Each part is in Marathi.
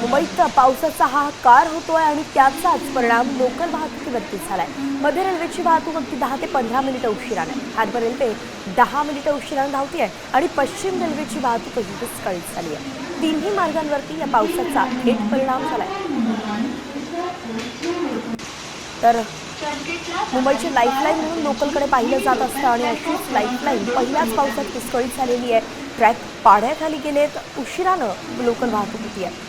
मुंबईत पावसाचा हा कार होतोय आणि त्याचाच परिणाम लोकल वाहतुकीवरती झालाय. मध्य रेल्वेची वाहतूक अगदी दहा ते पंधरा मिनिटं उशिराने हार्बर रेल्वे दहा मिनिटं उशिराने धावतीये आणि पश्चिम रेल्वेची वाहतूक अगदी विस्कळीत झाली आहे तिन्ही मार्गांवरती या पावसाचा थेट परिणाम झालाय. तर मुंबईची लाईफलाईन म्हणून लोकलकडे पाहिलं जात असतं आणि अशीच लाईफलाईन पहिल्याच पावसात विस्कळीत झालेली आहे ट्रॅक पाड्याखाली गेलेत. उशिरानं लोकल वाहतूक होती आहे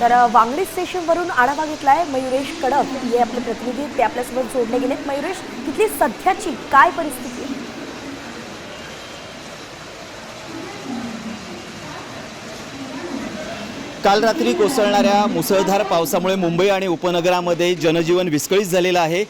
तर वांगडी स्टेशनवरून आढावा घेतलाय मयुरेश कडक. हे आपले प्रतिनिधी ते आपल्यासोबत जोडले गेलेत. मयुरेश तिथली सध्याची काय परिस्थिती आहे? काल रात्री कोसळणाऱ्या मुसळधार पावसामुळे मुंबई आणि उपनगरामध्ये जनजीवन विस्कळीत झालेलं आहे.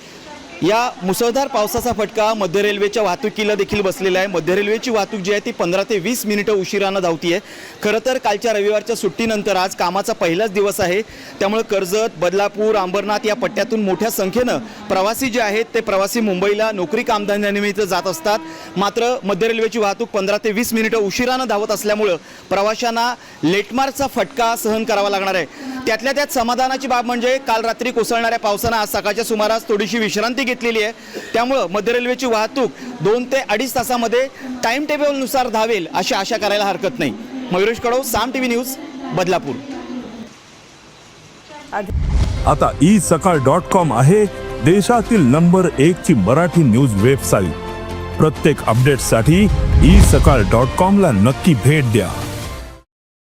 या मुसळधार पावसाचा फटका मध्य रेल्वेच्या वाहतुकीला देखील बसलेला आहे. मध्य रेल्वेची वाहतूक जी आहे ती पंधरा ते वीस मिनिटं उशिरानं आहे खरं तर कालच्या रविवारच्या सुट्टीनंतर आज कामाचा पहिलाच दिवस आहे. त्यामुळे कर्जत बदलापूर अंबरनाथ या पट्ट्यातून मोठ्या संख्येनं प्रवासी जे आहेत ते प्रवासी मुंबईला नोकरी कामधंद्यानिमित्त जात असतात. मात्र मध्य रेल्वेची वाहतूक पंधरा ते वीस मिनिटं उशिरानं धावत असल्यामुळं प्रवाशांना लेटमार्कचा फटका सहन करावा लागणार आहे. त्यातल्या त्यात समाधानाची बाब म्हणजे काल रात्री कोसळणाऱ्या पावसानं आज सकाळच्या सुमारास थोडीशी विश्रांती घेतलेली आहे. त्यामुळं मध्य रेल्वेची वाहतूक दोन ते अडीच तासामध्ये टाइम टेबलनुसार धावेल अशी आशा करायला हरकत नाही. Mayuresh Kadav Saam T V news Badlapur. आता ई सकाळ डॉट कॉम आहे देशातील नंबर एक ची मराठी न्यूज वेबसाईट. प्रत्येक अपडेटसाठी ई सकाळ डॉट कॉम ला नक्की भेट द्या.